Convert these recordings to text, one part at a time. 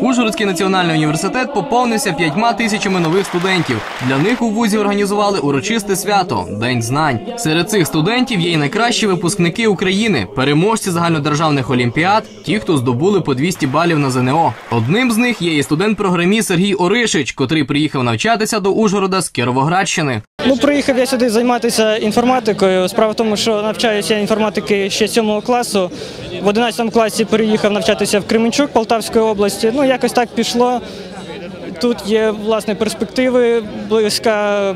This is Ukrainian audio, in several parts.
Ужгородський національний університет поповнився п'ятьма тисячами нових студентів. Для них у вузі організували урочисте свято День знань. Серед цих студентів є й найкращі випускники України, переможці загальнодержавних олімпіад, ті, хто здобули по 200 балів на ЗНО. Одним з них є і студент-програміст Сергій Оришич, котрий приїхав навчатися до Ужгорода з Кіровоградщини. Ну, приїхав я сюди займатися інформатикою. Справа в тому, що навчаюся інформатики ще 7 класу. В 11 класі переїхав навчатися в Кременчук Полтавської області. Ну, якось так пішло. Тут є власне перспективи, близьке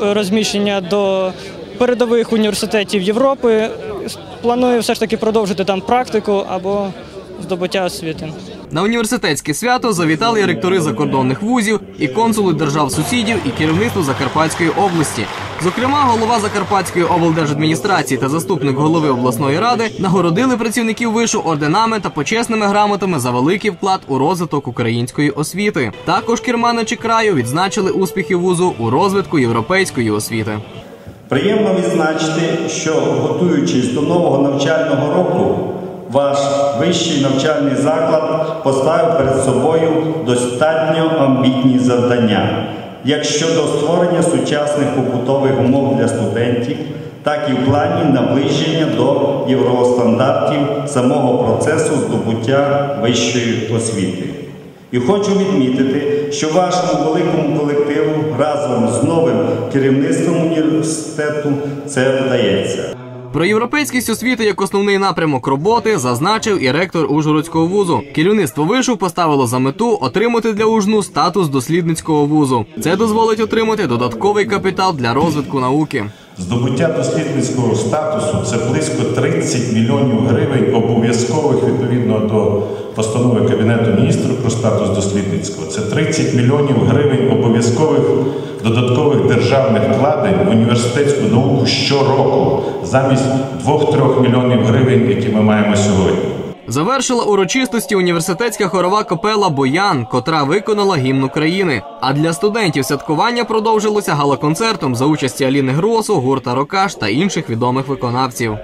розміщення до передових університетів Європи. Планую все ж таки продовжити там практику або здобуття освіти. На університетське свято завітали ректори закордонних вузів, і консули держав сусідів, і керівництво Закарпатської області. Зокрема, голова Закарпатської облдержадміністрації та заступник голови обласної ради нагородили працівників вишу орденами та почесними грамотами за великий вклад у розвиток української освіти. Також керманичі краю відзначили успіхи вузу у розвитку європейської освіти. Приємно відзначити, що готуючись до нового навчального року, ваш вищий навчальний заклад поставив перед собою достатньо амбітні завдання, як щодо створення сучасних побутових умов для студентів, так і в плані наближення до євростандартів самого процесу здобуття вищої освіти. І хочу відмітити, що вашому великому колективу разом з новим керівництвом університету це вдається. Про європейськість освіти як основний напрямок роботи зазначив і ректор Ужгородського вузу. Керівництво вишу поставило за мету отримати для ужну статус дослідницького вузу. Це дозволить отримати додатковий капітал для розвитку науки. Здобуття дослідницького статусу це близько 30 мільйонів гривень обов'язкових відповідно до постанови Кабінету міністрів про статус дослідницького. Це 30 мільйонів гривень обов'язкових додаткових державних вкладень в університетську науку щороку замість 2-3 мільйонів гривень, які ми маємо сьогодні. Завершила урочистості університетська хорова капела Боян, котра виконала гімн України. А для студентів святкування продовжилося галоконцертом за участі Аліни Гросу, гурта Рокаш та інших відомих виконавців.